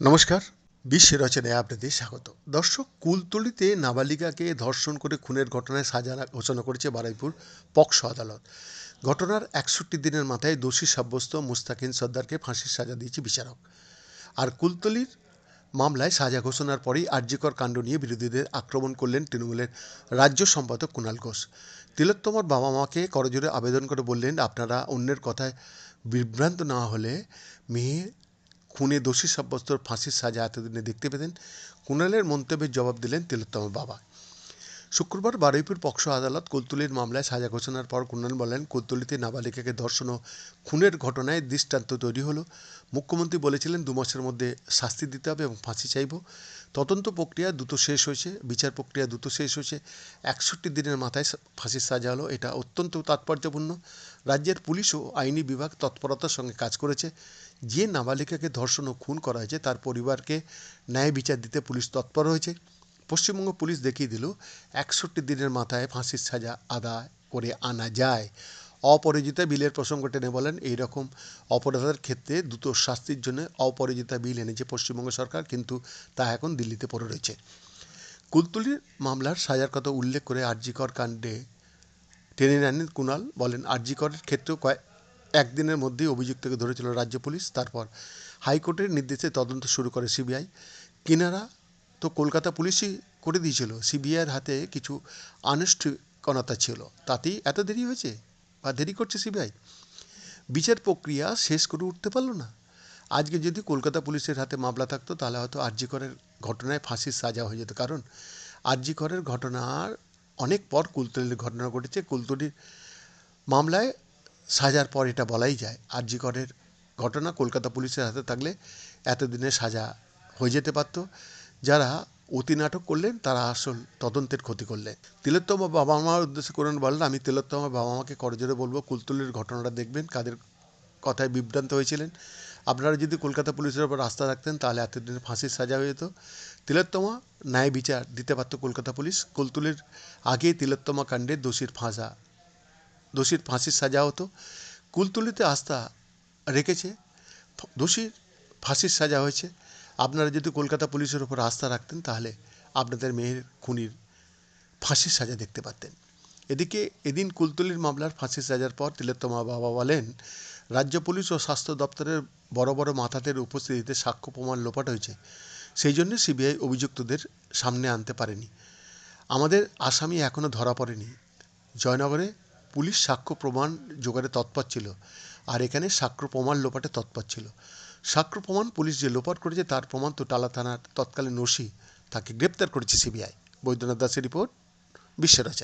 নমস্কার, বিশ্ব রচনায় আপনাদের স্বাগত। দর্শক, কুলতলিতে নাবালিকাকে ধর্ষণ করে খুনের ঘটনায় সাজা ঘোষণা করেছে বারুইপুর পক্সো আদালত। ঘটনার একষট্টি দিনের মাথায় দোষী সাব্যস্ত মুস্তাকিন সর্দারকে ফাঁসির সাজা দিয়েছে বিচারক। আর কুলতলির মামলায় সাজা ঘোষণার পরেই আর্যিকর কাণ্ড নিয়ে বিরোধীদের আক্রমণ করলেন তৃণমূলের রাজ্য সম্পাদক কুণাল ঘোষ। তিলোত্তমার বাবা মাকে করজোরে আবেদন করে বললেন, আপনারা অন্যের কথায় বিভ্রান্ত না হলে মেয়ে খুনে দোষী সাব্যস্ত ফাঁসির সাজা এতদিনে দেখতে পেতেন কুণালের মন্তব্যের জবাব দিলেন তিলোত্তমার বাবা। শুক্রবার বারুইপুর পক্সো আদালত কুলতুলির মামলায় সাজা ঘোষণার পর কুণাল বলেন, কুলতুলিতে নাবালিকাকে ধর্ষণ ও খুনের ঘটনায় দৃষ্টান্ত তৈরি হলো। মুখ্যমন্ত্রী বলেছিলেন, দু মাসের মধ্যে শাস্তি দিতে হবে এবং ফাঁসি চাইব। তদন্ত প্রক্রিয়া দ্রুত শেষ হয়েছে, বিচার প্রক্রিয়া দ্রুত শেষ হয়েছে। একষট্টি দিনের মাথায় ফাঁসির সাজা হলো। এটা অত্যন্ত তাৎপর্যপূর্ণ। রাজ্যের পুলিশ ও আইনি বিভাগ তৎপরতার সঙ্গে কাজ করেছে। যে নাবালিকাকে ধর্ষণ ও খুন করা হয়েছে, তার পরিবারকে ন্যায় বিচার দিতে পুলিশ তৎপর হয়েছে। পশ্চিমবঙ্গ পুলিশ দেখিয়ে দিল, একষট্টি দিনের মাথায় ফাঁসির সাজা আদায় করে আনা যায়। অপরাজিতা বিলের প্রসঙ্গ টেনে বলেন এই রকম অপরাধের ক্ষেত্রে দ্রুত শাস্তির জন্য অপরাজিতা বিল এনেছে পশ্চিমবঙ্গ সরকার, কিন্তু তা এখন দিল্লিতে পড়ে রয়েছে। কুলতুলির মামলার সাজার কথা উল্লেখ করে আরজিকর কাণ্ডে টেনে নেন কুণাল। বলেন, আরজিকরের ক্ষেত্রেও কয়েক একদিনের মধ্যেই অভিযুক্তকে ধরেছিল রাজ্য পুলিশ। তারপর হাইকোর্টের নির্দেশে তদন্ত শুরু করে সিবিআই। কিনারা তো কলকাতা পুলিশই করে দিয়েছিল। সিবিআইয়ের হাতে কিছু আনুষ্ঠানিকতা ছিল। তাতেই এত দেরি হয়েছে? বা দেরি করছে সিবিআই? বিচার প্রক্রিয়া শেষ করে উঠতে পারল না। আজকে যদি কলকাতা পুলিশের হাতে মামলা থাকতো, তাহলে হয়তো আরজিকরের ঘটনায় ফাঁসির সাজা হয়ে যেত। কারণ আরজিকরের ঘটনার অনেক পর কুলতলির ঘটনা ঘটেছে। কুলতলির মামলায় সাজার পর এটা বলাই যায়। আরজিকরের ঘটনা কলকাতা পুলিশের হাতে থাকলে এতদিনে সাজা হয়ে যেতে পারত। যারা অতি নাটক করলেন, তারা আসল তদন্তের ক্ষতি করলেন। তিলোত্তমা বাবা মার উদ্দেশ্যে করেন বলেন আমি তিলোত্তমা বাবা মাকে করজোরে বলব, কুলতলির ঘটনাটা দেখবেন, কাদের কথায় বিভ্রান্ত হয়েছিলেন। আপনারা যদি কলকাতা পুলিশের ওপর আস্থা রাখতেন, তাহলে এতদিনে ফাঁসির সাজা হয়ে যেত। তিলোত্তমা ন্যায় বিচার দিতে পারত কলকাতা পুলিশ। কুলতুলির আগেই তিলোত্তমা কাণ্ডে দোষীর ফাঁসা দোষীর ফাঁসির সাজা হতো। কুলতুলিতে আস্থা রেখেছে। দোষীর ফাঁসির সাজা হয়েছে। আপনারা যদি কলকাতা পুলিশের ওপর আস্থা রাখতেন, তাহলে আপনাদের মেয়ের খুনির ফাঁসির সাজা দেখতে পারতেন। এদিকে এদিন কুলতলির মামলার ফাঁসির সাজার পর তিলোত্তমা বাবা বলেন, রাজ্য পুলিশ ও স্বাস্থ্য দপ্তরের বড় বড় মাথাদের উপস্থিতিতে সাক্ষ্য প্রমাণ লোপাট হয়েছে। সেই জন্য সিবিআই অভিযুক্তদের সামনে আনতে পারেনি। আমাদের আসামি এখনও ধরা পড়েনি। জয়নগরে পুলিশ সাক্ষ্য প্রমাণ জোগাড়ে তৎপর ছিল, আর এখানে সাক্ষ্য প্রমাণ লোপাটে তৎপর ছিল। সাক্ষ্য প্রমাণ পুলিশ যে লোপাট করেছে, তার প্রমাণ তো টালা থানার তৎকালীন ওসি তাকে গ্রেপ্তার করেছে সিবিআই। বৈদ্যনাথ দাসের রিপোর্ট বিশ্বরাচা